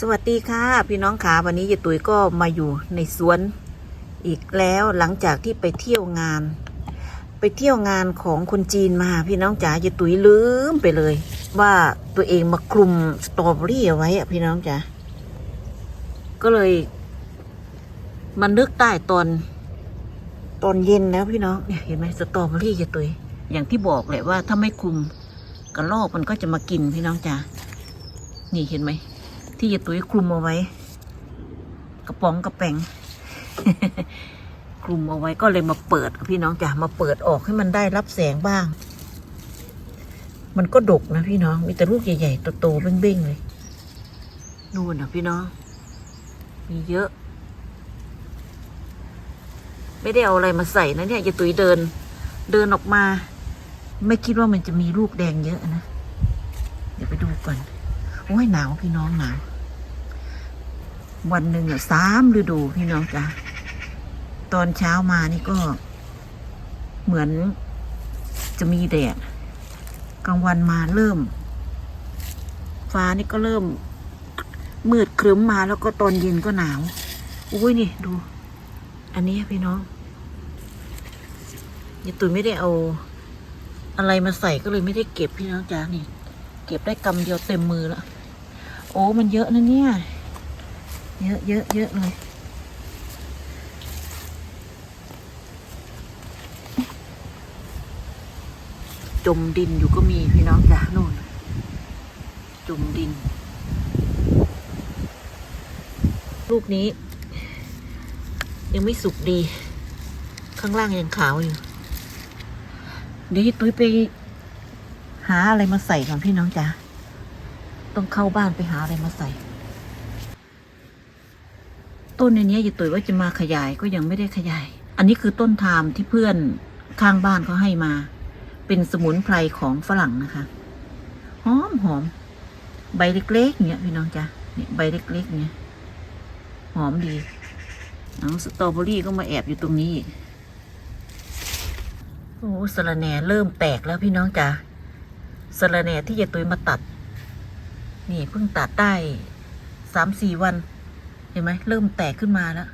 สวัสดีค่ะ พี่น้องขาวันนี้ยายตุ๋ยก็มาอยู่ในสวนอีกแล้วหลังจากที่ไปเที่ยวงาน ไปเที่ยวงานของคนจีนมาพี่น้องจ๋ายายตุ๋ยลืมไปเลย ว่าตัวเองมาคลุมสตรอเบอรี่เอาไว้อะพี่น้องจ๋าก็เลยมันนึกได้ตอน ตอนเย็นแล้วพี่น้องเนี่ยเห็นไหมสตรอเบอรี่ยายตุ๋ยอย่างที่บอกแหละว่าถ้าไม่คลุมกระรอกมันก็จะมากินพี่น้องจ๋านี่เห็นไหม ที่ยายตุ้ยคลุมเอาไว้ กระป๋องกระแปงคลุมเอาไว้ก็เลยมาเปิดพี่น้องจ๋ามาเปิดออกให้มันได้รับแสงบ้าง มันก็ดกนะพี่น้อง มีแต่ลูกใหญ่ๆโตๆเบ้งๆเลยนู่นนะพี่น้อง มีเยอะ ไม่ได้เอาอะไรมาใส่นะเนี่ยยายตุ้ยเดิน เดินออกมา ไม่คิดว่ามันจะมีลูกแดงเยอะนะ เดี๋ยวไปดูก่อน โอ้ยหนาวพี่น้องหนาว วันหนึ่งอะสามฤดูพี่น้องจ้ะตอนเช้ามานี่ก็ เหมือนจะมีแดดกลางวันมาเริ่ม ฟ้านี่ก็เริ่ม มืดครึ้มมาแล้วก็ตอนเย็นก็หนาวอุ้ยนี่ดู อันนี้พี่น้องยายตุ๋ยไม่ได้เอา อะไรมาใส่ก็เลยไม่ได้เก็บพี่น้องจ้านี่ เก็บได้กำเดียวเต็มมือแล้วโอ้มันเยอะนะเนี่ย เยอะเยอะเยอะเลยจมดินอยู่ก็มีพี่น้องจ้ะนู่นจมดิน ลูกนี้ ยังไม่สุกดี ข้างล่างยังขาวอยู่ เดี๋ยวตุ้ยไป หาอะไรมาใส่ก่อนพี่น้องจ้าต้องเข้าบ้านไปหาอะไรมาใส่ ต้นในนี้ยายตุ๋ยว่าจะมาขยายก็ยังไม่ได้ขยาย อันนี้คือต้นทามที่เพื่อนข้างบ้านเขาให้มา เป็นสมุนไพรของฝรั่งนะคะ หอมหอม ใบเล็กๆเนี้ยพี่น้องจ้ะเนี่ยใบเล็กๆเนี้ยหอมดีน้องสตรอเบอรี่ก็มาแอบอยู่ตรงนี้ โอ้สะระแหน่เริ่มแตกแล้วพี่น้องจ้ะสะระแหน่ที่ยายตุยมาตัด นี่เพิ่งตัดได้สามสี่วัน ห็นไหมเริ่มแตกขึ้นมาแล้ว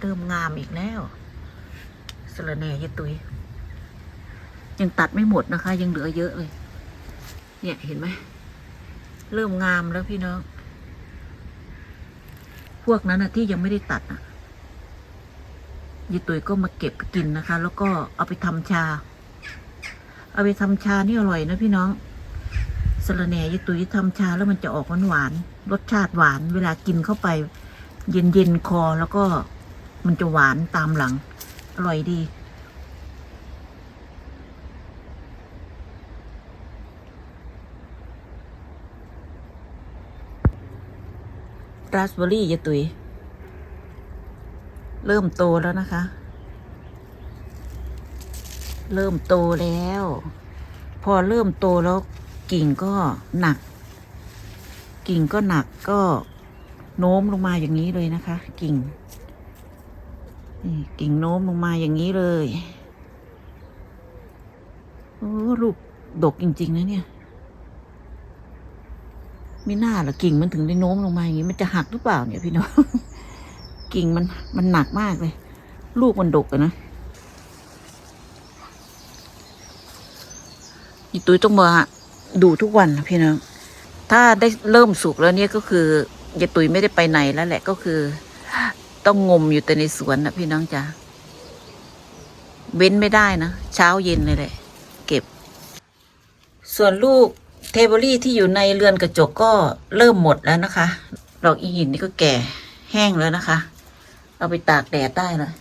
เริ่มงามอีกแล้วสระแหน่ยตุย ยังตัดไม่หมดนะคะ ยังเหลือเยอะเลย เนี่ยเห็นไหมเริ่มงามแล้วพี่น้อง พวกนั้นนะที่ยังไม่ได้ตัดอะยายตุยก็มาเก็บกินนะคะ แล้วก็เอาไปทำชา เอาไปทำชานี่อร่อยนะพี่น้อง สะระแหน่ยายตุ๋ยทำชาแล้วมันจะออกหวานหวานรสชาติหวาน เวลากินเข้าไป เย็นเย็นคอแล้วก็มันจะหวานตามหลัง อร่อยดี ราสเบอร์รี่ยายตุ๋ยเริ่มโตแล้วนะคะ เริ่มโตแล้ว พอเริ่มโตแล้ว กิ่งก็หนัก กิ่งก็หนักก็โน้มลงมาอย่างนี้เลยนะคะ กิ่งนี่กิ่งโน้มลงมาอย่างนี้เลยโอ้ลูกดกจริง ๆ นะเนี่ยไม่น่าหรอกิ่งมันถึงได้โน้มลงมาอย่างนี้มันจะหักหรือเปล่าเนี่ยพี่น้องกิ่งมันมันหนักมากเลย ลูกมันดกอะนะอีตุ้ยต้องมา ดูทุกวันนะพี่น้องถ้าได้เริ่มสุกแล้วเนี่ยก็คือยายตุ้ยไม่ได้ไปไหนแล้วแหละก็คือ ต้องงมอยู่แต่ในสวนนะพี่น้องจ๋าเว้นไม่ได้นะ เช้าเย็นเลยแหละ เก็บ ส่วนลูกเทเบอรี่ที่อยู่ในเรือนกระจกก็เริ่มหมดแล้วนะคะดอกอีหินนี่ก็แก่แห้งแล้วนะคะ เอาไปตากแดดได้เลย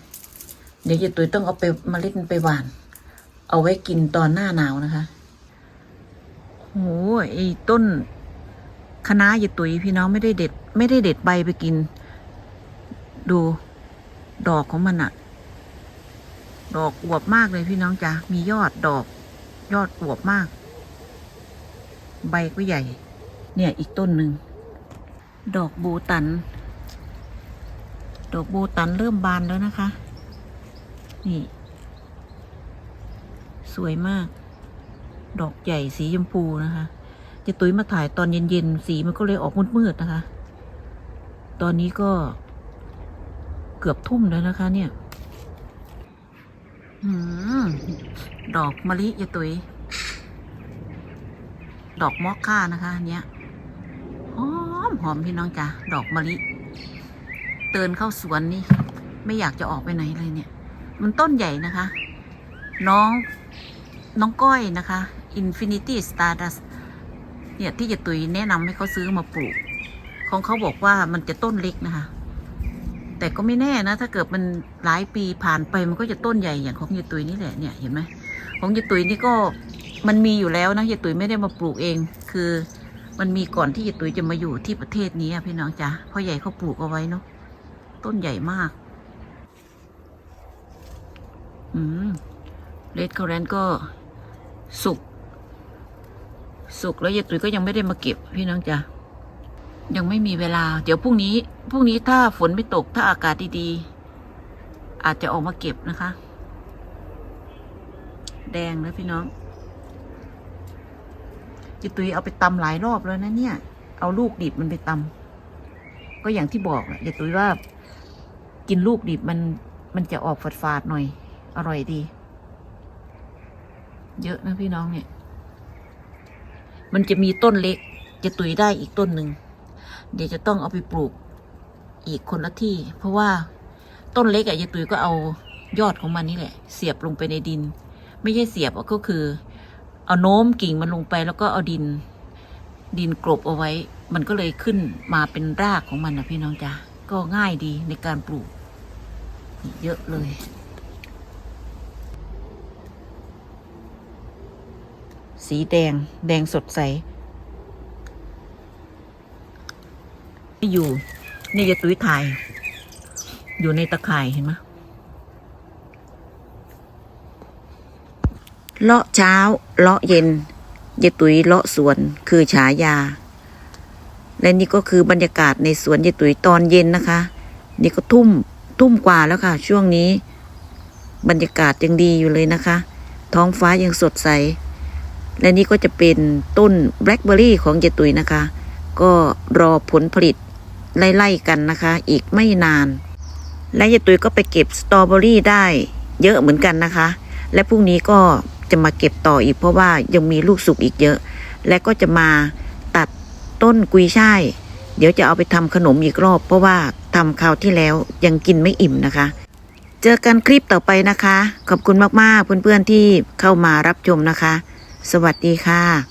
เดี๋ยวยายตุ้ยต้องเอาไปเมล็ดมันไปหวาน เอาไว้กินตอนหน้าหนาวนะคะ โอ้โหไอ้ต้นคะน้าอย่าตุยพี่น้องไม่ได้เด็ด ไม่ได้เด็ดใบไปกิน ดูดอกของมันอะดอกอวบมากเลยพี่น้องจ้ะมียอดดอก ยอดอวบมาก ใบก็ใหญ่ เนี่ยอีกต้นหนึ่ง ดอกโบตัน ดอกโบตันเริ่มบานแล้วนะคะ นี่ สวยมาก ดอกใหญ่สีชมพูนะคะเจะตุ้ยมาถ่ายตอนเย็นๆ สีมันก็เลยออกมืดๆนะคะ ตอนนี้ก็เกือบทุ่มแล้วนะคะ เนี่ยอืมดอกมะลิยายตุย ดอกมอคค่านะคะอันเนี้ยหอมหอมพี่น้องจ้ะดอกมะลิ เตือนเข้าสวนนี่ ไม่อยากจะออกไปไหนเลยเนี่ย มันต้นใหญ่นะคะ น้องน้องก้อยนะคะ Infinity Stardust เนี่ยที่จะตุยแนะนำให้เขาซื้อมาปลูก ของเขาบอกว่ามันจะต้นเล็กนะคะ แต่ก็ไม่แน่นะ ถ้าเกิดมันหลายปีผ่านไปมันก็จะต้นใหญ่อย่างของยายตุยนี่แหละเนี่ยเห็นไหมของยายตุยนี่ก็มันมีอยู่แล้วนะยายตุยไม่ได้มาปลูกเอง คือมันมีก่อนที่ยายตุยจะมาอยู่ที่ประเทศนี้พี่น้องจ๊ะพ่อใหญ่เขาปลูกเอาไว้เนาะต้นใหญ่มาก อืมเลดคอแรนก็สุก สุกแล้วยายตุ๋ยก็ยังไม่ได้มาเก็บพี่น้องจ้ะยังไม่มีเวลา เดี๋ยวพรุ่งนี้พรุ่งนี้ถ้าฝนไม่ตกถ้าอากาศดีๆ อาจจะออกมาเก็บนะคะ แดงนะพี่น้องยายตุ๋ยเอาไปตำหลายรอบแล้วนะเนี่ย เอาลูกดิบมันไปตำก็อย่างที่บอกอะยตุยว่า กินลูกดิบมันมันจะออกฝาดๆหน่อย อร่อยดี เยอะนะพี่น้องเนี่ย มันจะมีต้นเล็ก จะตุยได้อีกต้นหนึ่ง เดี๋ยวจะต้องเอาไปปลูกอีกคนละที่ เพราะว่าต้นเล็กอะยายตุยก็เอายอดของมันนี่แหละ เสียบลงไปในดิน ไม่ใช่เสียบก็คือ เอาโน้มกิ่งมันลงไปแล้วก็เอาดิน ดินกลบเอาไว้ มันก็เลยขึ้นมาเป็นรากของมันนะพี่น้องจ้ะก็ง่ายดีในการปลูก เยอะเลย สีแดง แดงสดใส อยู่ นี่จะตุ้ยถ่ายอยู่ในตะข่ายเห็นไหมเลาะเช้า เลาะเย็นยายตุ๋ยเลาะสวนคือฉายา และนี่ก็คือบรรยากาศในสวนยายตุ๋ยตอนเย็นนะคะ นี่ก็ทุ่มทุ่มกว่าแล้วค่ะ ช่วงนี้ บรรยากาศยังดีอยู่เลยนะคะ ท้องฟ้ายังสดใส และนี่ก็จะเป็นต้นแบล็คเบอร์รี่ของยายตุยนะคะ ก็รอผลผลิตไล่ๆกันนะคะ อีกไม่นาน และยายตุยก็ไปเก็บสตรอเบอรี่ได้เยอะเหมือนกันนะคะ และพรุ่งนี้ก็จะมาเก็บต่ออีกเพราะว่ายังมีลูกสุกอีกเยอะ และก็จะมาตัดต้นกุยช่ายเดี๋ยวจะเอาไปทำขนมอีกรอบ เพราะว่าทำคราวที่แล้วยังกินไม่อิ่มนะคะ เจอกันคลิปต่อไปนะคะ ขอบคุณมากๆเพื่อนๆที่เข้ามารับชมนะคะ สวัสดีค่ะ